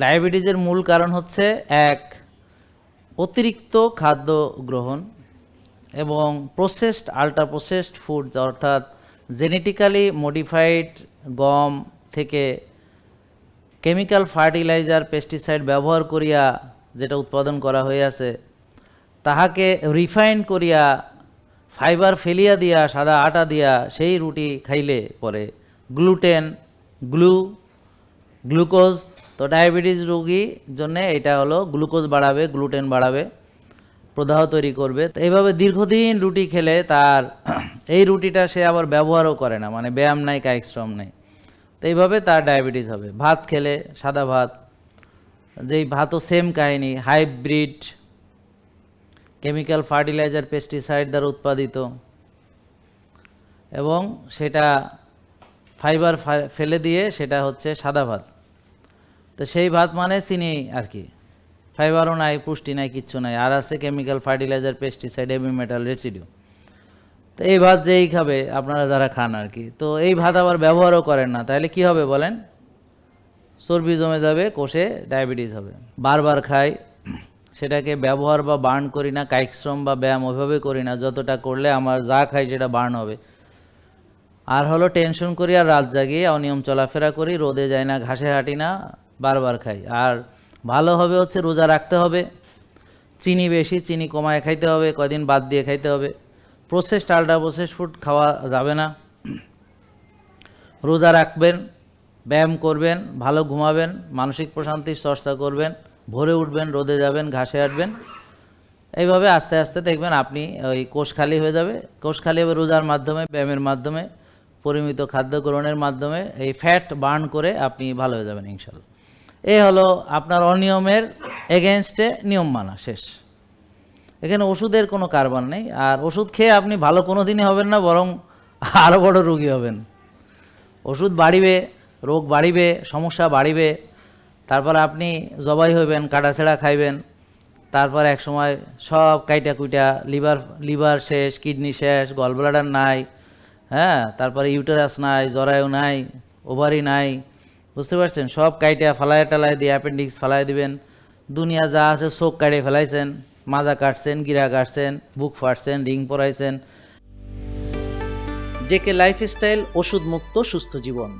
ডায়াবেটিসের মূল কারণ হচ্ছে, এক, অতিরিক্ত খাদ্য গ্রহণ এবং প্রসেসড আল্ট্রা প্রসেসড ফুড অর্থাৎ জেনেটিক্যালি মডিফাইড গম থেকে কেমিক্যাল ফার্টিলাইজার পেস্টিসাইড ব্যবহার করিয়া যেটা উৎপাদন করা হইয়াছে তাহাকে রিফাইন করিয়া ফাইবার ফেলিয়া দিয়া, সাদা আটা দিয়া সেই রুটি খাইলে পরে গ্লুটেন গ্লু গ্লুকোজ তো ডায়াবেটিস রোগী জন্য এটা হলো গ্লুকোজ বাড়াবে, গ্লুটেন বাড়াবে, প্রদাহ তৈরি করবে। তো এইভাবে দীর্ঘদিন রুটি খেলে তার এই রুটিটা সে আবার ব্যবহারও করে না মানে ব্যায়াম নাই, কায়িক শ্রম নেই। তো এইভাবে তার ডায়াবেটিস হবে। ভাত খেলে, সাদা ভাত, যেই ভাতও সেম কাহিনী, হাইব্রিড কেমিক্যাল ফার্টিলাইজার, পেস্টিসাইড দ্বারা উৎপাদিত। এবং সেটা ফাইবার ফেলে দিয়ে সেটা হচ্ছে সাদা ভাত। তো সেই ভাত মানে চিনি আর কি। ফাইবারও নাই, পুষ্টি নাই, কিচ্ছু নাই। আর আছে chemical fertilizer pesticide heavy metal residue তো এই ভাত যেই খাবে, আপনারা যারা খান আর কি। তো এই ভাত আবার ব্যবহারও করেন না। তাহলে কি হবে বলেন? চর্বি জমে যাবে, কোষে ডায়াবেটিস হবে। বারবার খাই, সেটাকে ব্যবহার বা বার্ন করি না, কায়িক শ্রম বা ব্যায়াম ওইভাবে করি না। যতটা করলে আমার যা খাই সেটা বার্ন হবে। আর হলো টেনশন করি আর রাত জাগিয়ে অনিয়ম চলাফেরা করি, রোদে যাই না, ঘাসে হাঁটি না বারবার খাই। আর ভালো হবে হচ্ছে রোজা রাখতে হবে। চিনি বেশি, চিনি কমায় খাইতে হবে কদিন বাদ দিয়ে খাইতে হবে। প্রসেসড আল্ট্রা প্রসেস ফুড খাওয়া যাবে না। রোজা রাখবেন, ব্যায়াম করবেন, ভালো ঘুমাবেন, মানসিক প্রশান্তির চর্চা করবেন, ভোরে উঠবেন, রোদে যাবেন, ঘাসে হাঁটবেন। এইভাবে আস্তে আস্তে দেখবেন আপনি ওই কোষ খালি হয়ে যাবে। কোষ খালি হবে রোজার মাধ্যমে, ব্যায়ামের মাধ্যমে, পরিমিত খাদ্য গ্রহণের মাধ্যমে। এই ফ্যাট বার্ন করে আপনি ভালো হয়ে যাবেন ইনশাল্লাহ এই হলো আপনার অনিয়মের এগেনস্টে নিয়ম মানা, শেষ। এখানে ওষুধের কোনো কারবার নেই, আর ওষুধ খেয়ে আপনি ভালো কোনো দিনই হবেন না, বরং আরও বড় রোগী হবেন। ওষুধ বাড়িবে, রোগ বাড়িবে, সমস্যা বাড়িবে, তারপর আপনি জবাই হইবেন কাটাছেড়া খাইবেন, তারপর এক সময় সব কাইটা কুইটা, লিভার লিভার শেষ, কিডনি শেষ, গলব্লাডার নাই হ্যাঁ তারপরে ইউটেরাস নাই, জরায়ু নাই, ওভারি নাই বুঝতে পারছেন? সব কাইটা ফালায় টালায় দিয়ে অ্যাপেন্ডিক্স ফালায় দিবেন। দুনিয়া যা আছে চোখ কাটে ফেলাইছেন। মাজা কাটছেন, গিরা কাটছেন, বুক ফাটছেন, রিং পরাইছেন। জেকে লাইফস্টাইল ওষুধ মুক্ত সুস্থ জীবন।